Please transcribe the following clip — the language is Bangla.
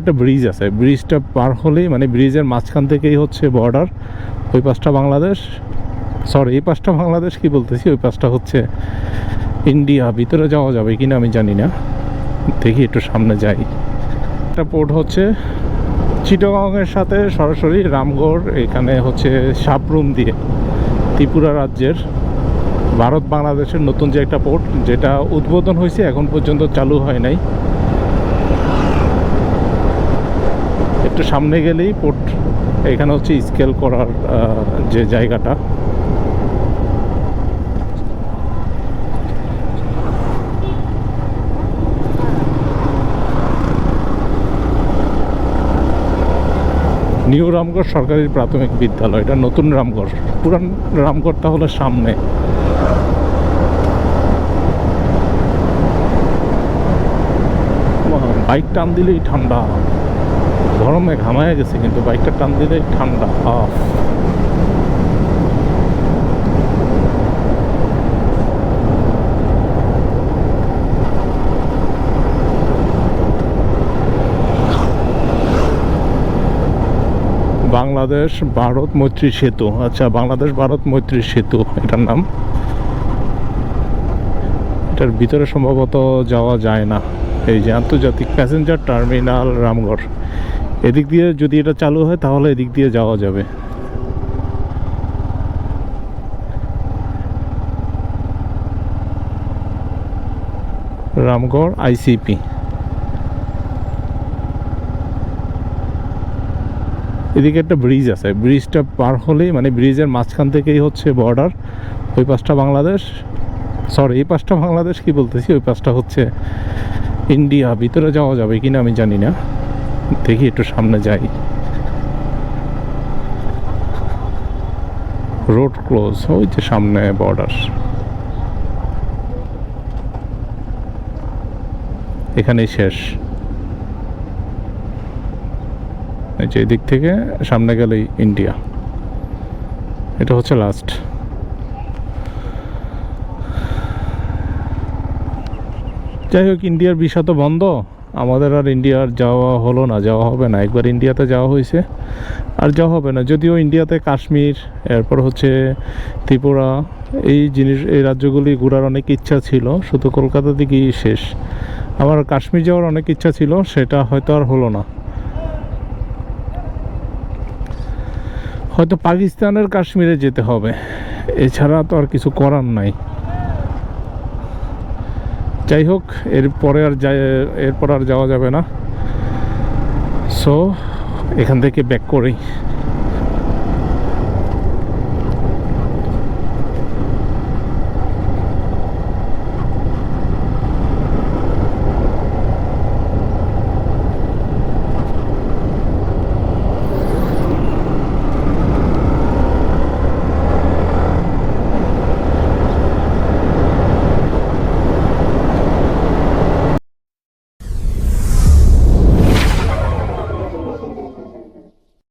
একটা ব্রিজ আছে। ব্রিজটা পার হলেই মানে ব্রিজের মাঝখান থেকেই হচ্ছে বর্ডার ওই পাশটা বাংলাদেশ। সরি এই পাশটা বাংলাদেশ কি বলতেছি? ওই পাশটা হচ্ছে ইন্ডিয়া ভিতরে যাওয়া যাবে কিনা আমি জানি না। দেখি একটু সামনে যাই। একটা পোর্ট হচ্ছে চিটগাংয়ের সাথে সরাসরি রামগড়, এখানে হচ্ছে সাপরুম দিয়ে ত্রিপুরা রাজ্যের ভারত বাংলাদেশের নতুন যে একটা পোর্ট যেটা উদ্বোধন হয়েছে, এখন পর্যন্ত চালু হয় নাই। একটু সামনে গেলেই পোর্ট এখানে হচ্ছে স্কেল করার যে জায়গাটা। নিউ রামগড় সরকারি প্রাথমিক বিদ্যালয়, এটা নতুন রামগড়। পুরান রামগড়টা হলো সামনে। বাইক টান দিলেই ঠান্ডা। গরমে ঘামায় গেছে, কিন্তু বাইকটা টান দিলেই ঠান্ডা, আহ। বাংলাদেশ ভারত মৈত্রী সেতু আচ্ছা বাংলাদেশ ভারত মৈত্রী সেতু, এটার নাম? এটার ভিতরে সম্ভবত যাওয়া যায় না। এই যে আন্তর্জাতিক প্যাসেঞ্জার টার্মিনাল রামগড়। এদিক দিয়ে যদি এটা চালু হয়, তাহলে এদিক দিয়ে যাওয়া যাবে। রামগড় আইসিপি। এদিকে একটা ব্রিজ আছে। ব্রিজটা পার হলেই মানে ব্রিজের মাঝখান থেকেই হচ্ছে বর্ডার ওই পাশটা বাংলাদেশ। সরি এই পাশটা বাংলাদেশ কি বলতেছি? ওই পাশটা হচ্ছে ইন্ডিয়া। ভিতরে যাওয়া যাবে কিনা আমি জানি না। দেখি একটু সামনে যাই। রোড ক্লোজ ওই যে সামনে বর্ডার এখানেই শেষ। যে এদিক থেকে সামনে গেলেই ইন্ডিয়া এটা হচ্ছে লাস্ট যাই হোক ইন্ডিয়ার ভিসা তো বন্ধ। আমাদের আর ইন্ডিয়ার যাওয়া হলো না, যাওয়া হবে না। একবার ইন্ডিয়াতে যাওয়া হয়েছে, আর যাওয়া হবে না। যদিও ইন্ডিয়াতে কাশ্মীর, এরপর হচ্ছে ত্রিপুরা, এই জিনিস, এই রাজ্যগুলি ঘোরার অনেক ইচ্ছা ছিল, শুধু কলকাতা দিকেই শেষ। আমার কাশ্মীর যাওয়ার অনেক ইচ্ছা ছিল, সেটা হয়তো আর হলো না। হয়তো পাকিস্তানের কাশ্মীরে যেতে হবে। এছাড়া তো আর কিছু করার নাই। যাই হোক এরপরে আর যাই এরপর আর যাওয়া যাবে না। সো এখান থেকে ব্যাক করেই